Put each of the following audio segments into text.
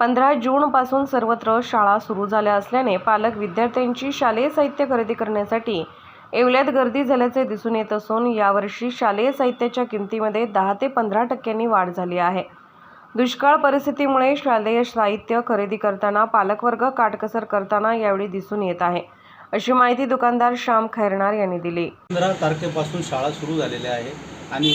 पंधरा जूनपासून सर्वत्र शाळा सुरू झाल्या असल्याने पालक विद्यार्थ्यांची शालेय साहित्य खरेदी करण्यासाठी येवल्यात गर्दी झाल्याचे दिसून येत असून यावर्षी शालेय साहित्याच्या किमतीमध्ये दहा ते पंधरा टक्क्यांनी वाढ झाली आहे. दुष्काळ परिस्थितीमुळे शालेय साहित्य खरेदी करताना पालकवर्ग काटकसर करताना यावेळी दिसून येत आहे. अशी माहिती दुकानदार श्याम खैरनार यांनी दिली. पंधरा तारखेपासून शाळा सुरू झालेल्या आहे. आणि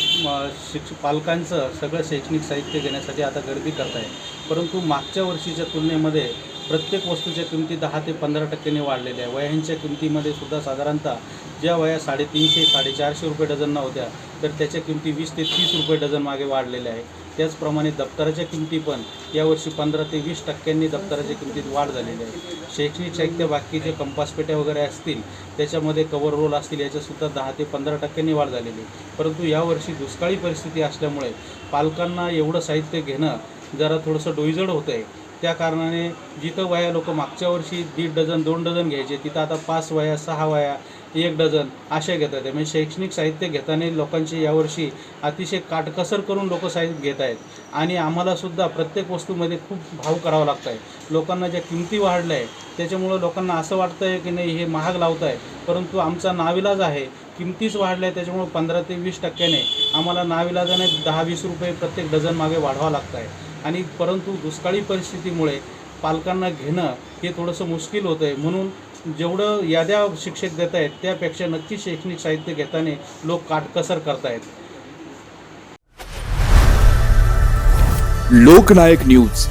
शिक्ष पालकांचं सगळं शैक्षणिक साहित्य घेण्यासाठी आता गर्दी करत आहे परंतु मागच्या वर्षीच्या तुलनेमध्ये प्रत्येक वस्तूच्या किमती दहा ते पंधरा टक्क्याने वाढलेल्या आहे वह्यांच्या किमतीमध्ये सुद्धा साधारणतः ज्या वया साडेतीनशे साडेचारशे रुपये डझनना होत्या तर त्याच्या किमती वीस ते तीस रुपये डझन मागे वाढलेल्या आहे त्याचप्रमाणे दप्तराच्या किमती पण यावर्षी पंधरा ते वीस टक्क्यांनी दप्तराच्या किमतीत वाढ झालेली आहे. शैक्षणिक साहित्य बाकी जे कंपासपेट्या वगैरे असतील त्याच्यामध्ये कवर रोल असतील याच्यासुद्धा दहा ते पंधरा टक्क्यांनी वाढ झालेली आहे. परंतु यावर्षी दुष्काळी परिस्थिती असल्यामुळे पालकांना एवढं साहित्य घेणं जरा थोडंसं डोईजड होतं आहे त्या कारणाने जिथं वया लोक मागच्या वर्षी दीड डझन दोन डझन घ्यायचे तिथं आता पाच वया सहा वया एक डझन अशा घेतात. आहे म्हणजे शैक्षणिक साहित्य घेताना लोकांची यावर्षी अतिशय काटकसर करून लोक साहित्य घेत आहेत. आणि आम्हालासुद्धा प्रत्येक वस्तूमध्ये खूप भाव करावा लागत आहे लोकांना ज्या किमती वाढल्या आहे त्याच्यामुळं लोकांना असं वाटतं आहे की नाही हे महाग लावत आहे परंतु आमचा नाविलाज आहे किमतीच वाढल्या आहे त्याच्यामुळं पंधरा ते वीस टक्क्याने आम्हाला नाविलाजाने दहा वीस रुपये प्रत्येक डझन मागे वाढवावं लागत आहे आणि परंतु दुष्काळी परिस्थितीमुळे पालकांना घेणं हे थोडंसं मुश्किल होतं आहे म्हणून जेवढं याद्या शिक्षक देत आहेत त्यापेक्षा नक्की शैक्षणिक साहित्य घेताना लोक काटकसर करतायत. लोकनायक न्यूज.